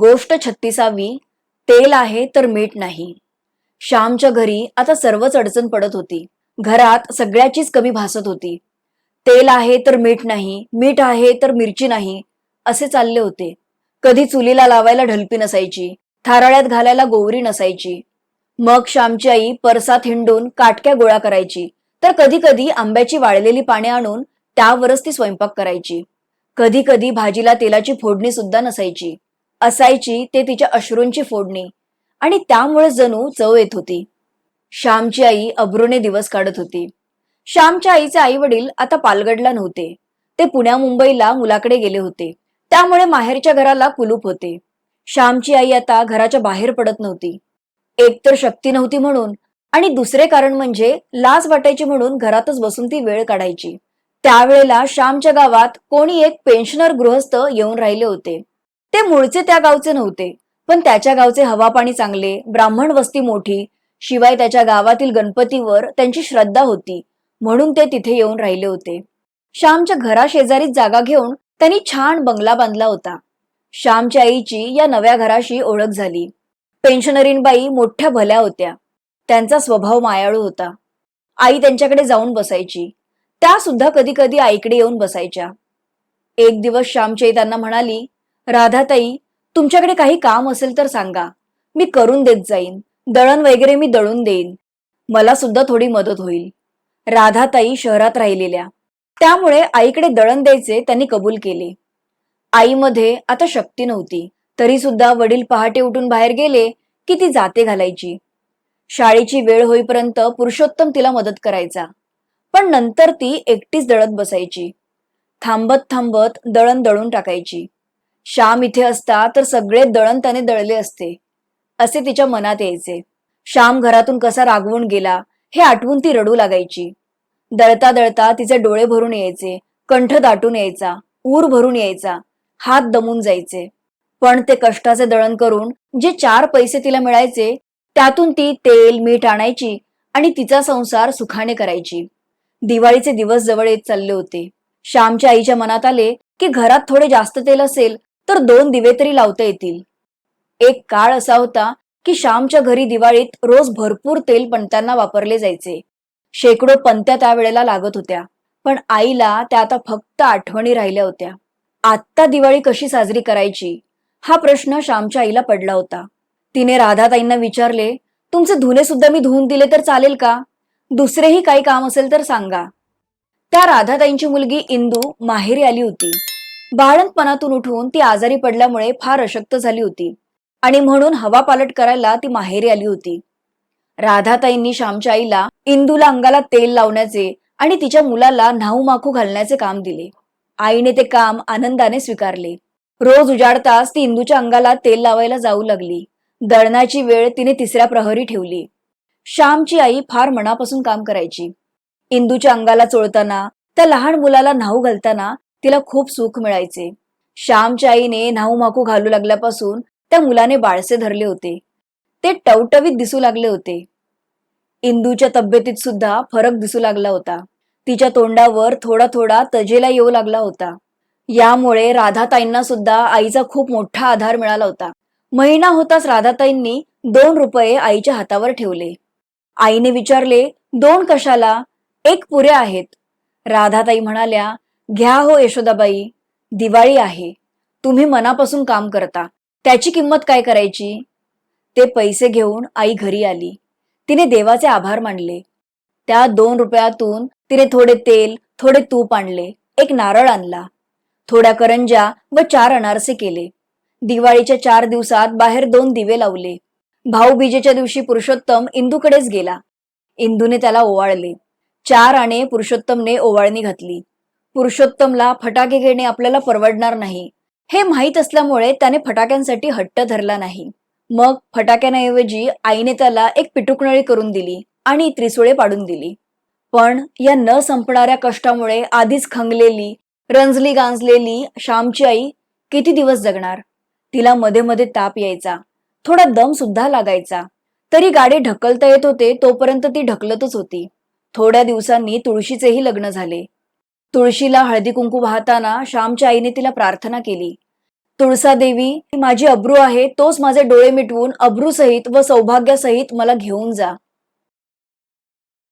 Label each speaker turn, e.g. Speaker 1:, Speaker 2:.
Speaker 1: गोष्ट छत्तीसावी तेल आहे तर मीठ नाही. श्यामच्या घरी आता सर्वच अडचण पडत होती. घरात सगळ्याचीच कमी भासत होती. तेल आहे तर मीठ नाही मीठ आहे तर मिरची नाही असे चालले होते. कधी चुलीला लावायला ढलपी नसायची थाराळ्यात घालायला गोवरी नसायची. मग श्यामची आई परसात हिंडून काटक्या गोळा करायची तर कधी कधी आंब्याची वाळलेली पाने आणून त्यावरच ती स्वयंपाक करायची. कधी कधी भाजीला तेलाची फोडणी सुद्धा नसायची. असायची ते तिच्या अश्रूंची फोडणी. आणि त्यामुळे जणू चव येत होती. श्यामची आई अब्रूने दिवस काढत होती. श्यामच्या आईचे आई वडील आता पालगडला नव्हते. ते पुण्या मुंबईला मुलाकडे गेले होते. त्यामुळे माहेरच्या घराला कुलूप होते. श्यामची आई आता घराच्या बाहेर पडत नव्हती. एक तर शक्ती नव्हती म्हणून आणि दुसरे कारण म्हणजे लाज वाटायची म्हणून घरातच बसून ती वेळ काढायची. त्यावेळेला श्यामच्या गावात कोणी एक पेन्शनर गृहस्थ येऊन राहिले होते. ते मूळचे त्या गावचे नव्हते. पण त्याच्या गावचे हवा पाणी चांगले ब्राह्मण वस्ती मोठी शिवाय त्याच्या गावातील गणपतीवर त्यांची श्रद्धा होती म्हणून ते तिथे येऊन राहिले होते. श्यामच्या घराशेजारीच जागा घेऊन त्यांनी छान बंगला बांधला होता. श्यामच्या आईची या नव्या घराशी ओळख झाली. पेन्शनरीनबाई मोठ्या भल्या होत्या. त्यांचा स्वभाव मायाळू होता. आई त्यांच्याकडे जाऊन बसायची. त्या सुद्धा कधी कधी आईकडे येऊन बसायच्या. एक दिवस श्यामची आई त्यांना म्हणाली राधाताई तुमच्याकडे काही काम असेल तर सांगा. मी करून देत जाईन. दळण वगैरे मी दळून देईन. मला सुद्धा थोडी मदत होईल. राधाताई शहरात राहिलेल्या. त्यामुळे आईकडे दळण द्यायचे त्यांनी कबूल केले. आईमध्ये आता शक्ती नव्हती. तरी सुद्धा वडील पहाटे उठून बाहेर गेले की ती जाते घालायची. शाळेची वेळ होईपर्यंत पुरुषोत्तम तिला मदत करायचा. पण नंतर ती एकटीच दळत बसायची. थांबत थांबत दळण दळून टाकायची. श्याम इथे असता तर सगळे दळण त्याने दळले असते असे तिच्या मनात यायचे. श्याम घरातून कसा रागवून गेला हे आठवून ती रडू लागायची. दळता दळता तिचे डोळे भरून यायचे कंठ दाटून यायचा ऊर भरून यायचा हात दमून जायचे. पण ते कष्टाचे दळण करून जे चार पैसे तिला मिळायचे त्यातून ती तेल मीठ आणायची आणि तिचा संसार सुखाने करायची. दिवाळीचे दिवस जवळ येत चालले होते. श्यामच्या आईच्या मनात आले की घरात थोडे जास्त तेल असेल तर दोन दिवे तरी लावता येतील. एक काळ असा होता की श्यामच्या घरी दिवाळीत रोज भरपूर तेल पणत्यांना वापरले जायचे. शेकडो पंत्या त्यावेळेला लागत होत्या पण आईला त्या आता फक्त आठवणी राहिल्या होत्या. आत्ता दिवाळी कशी साजरी करायची? हा प्रश्न श्यामच्या आईला पडला होता. तिने राधाताईंना विचारले तुमचे धुणे सुद्धा मी धुवून दिले तर चालेल का? दुसरेही काही काम असेल तर सांगा. त्या राधाताईंची मुलगी इंदू माहेरी आली होती. बाळंतपणातून उठून ती आजारी पडल्यामुळे फार अशक्त झाली होती. आणि म्हणून हवा पालट करायला ती माहेरी आली होती. राधाताईंनी श्यामच्या आईला इंदूला अंगाला तेल लावण्याचे आणि तिच्या मुलाला न्हाऊ माखू घालण्याचे काम दिले. आईने ते काम आनंदाने स्वीकारले. रोज उजाडताच ती इंदूच्या अंगाला तेल लावायला जाऊ लागली. दळणाची वेळ तिने तिसऱ्या प्रहरी ठेवली. श्यामची आई फार मनापासून काम करायची. इंदूच्या अंगाला चोळताना त्या लहान मुलाला न्हाऊ घालताना तिला खूप सुख मिळायचे. श्यामच्या आईने न्हाऊ माकू घालू लागल्यापासून त्या मुलाने बाळसे धरले होते. ते टवटवीत दिसू लागले होते. इंदूच्या तब्येतीत सुद्धा फरक दिसू लागला होता. तिच्या तोंडावर थोडा थोडा तजेला येऊ लागला होता. यामुळे राधाताईंना सुद्धा आईचा खूप मोठा आधार मिळाला होता. महिना होताच राधाताईंनी दोन रुपये आईच्या हातावर ठेवले. आईने विचारले दोन कशाला? एक पुरे आहेत. राधाताई म्हणाल्या घ्या हो यशोदाबाई दिवाळी आहे. तुम्ही मनापासून काम करता. त्याची किंमत काय करायची? ते पैसे घेऊन आई घरी आली. तिने देवाचे आभार मानले. त्या दोन रुपयातून तिने थोडे तेल थोडे तूप आणले. एक नारळ आणला. थोड्या करंजा व चार अनारसे केले. दिवाळीच्या चार दिवसात बाहेर दोन दिवे लावले. भाऊबीजेच्या दिवशी पुरुषोत्तम इंदूकडेच गेला. इंदूने त्याला ओवाळले. चार आणे पुरुषोत्तमने ओवाळणी घातली. पुरुषोत्तमला फटाके घेणे आपल्याला परवडणार नाही. हे माहीत असल्यामुळे त्याने फटाक्यांसाठी हट्ट धरला नाही. मग फटाक्यांऐवजी आईने त्याला एक पिटुकणळी करून दिली आणि त्रिसुळे पाडून दिली. पण या न संपणाऱ्या कष्टामुळे आधीच खंगलेली रंजली गांजलेली श्यामची आई किती दिवस जगणार? तिला मध्ये मध्ये ताप यायचा. थोडा दम सुद्धा लागायचा. तरी गाडी ढकलता येत होते तोपर्यंत ती ढकलतच होती. थोड्या दिवसांनी तुळशीचेही लग्न झाले. तुळशीला हळदी कुंकू वाहताना श्यामच्या आईने तिला प्रार्थना केली. तुळसा देवी माझी अब्रू आहे तोच माझे डोळे मिटवून अब्रूसहित व सौभाग्यासहित मला घेऊन जा.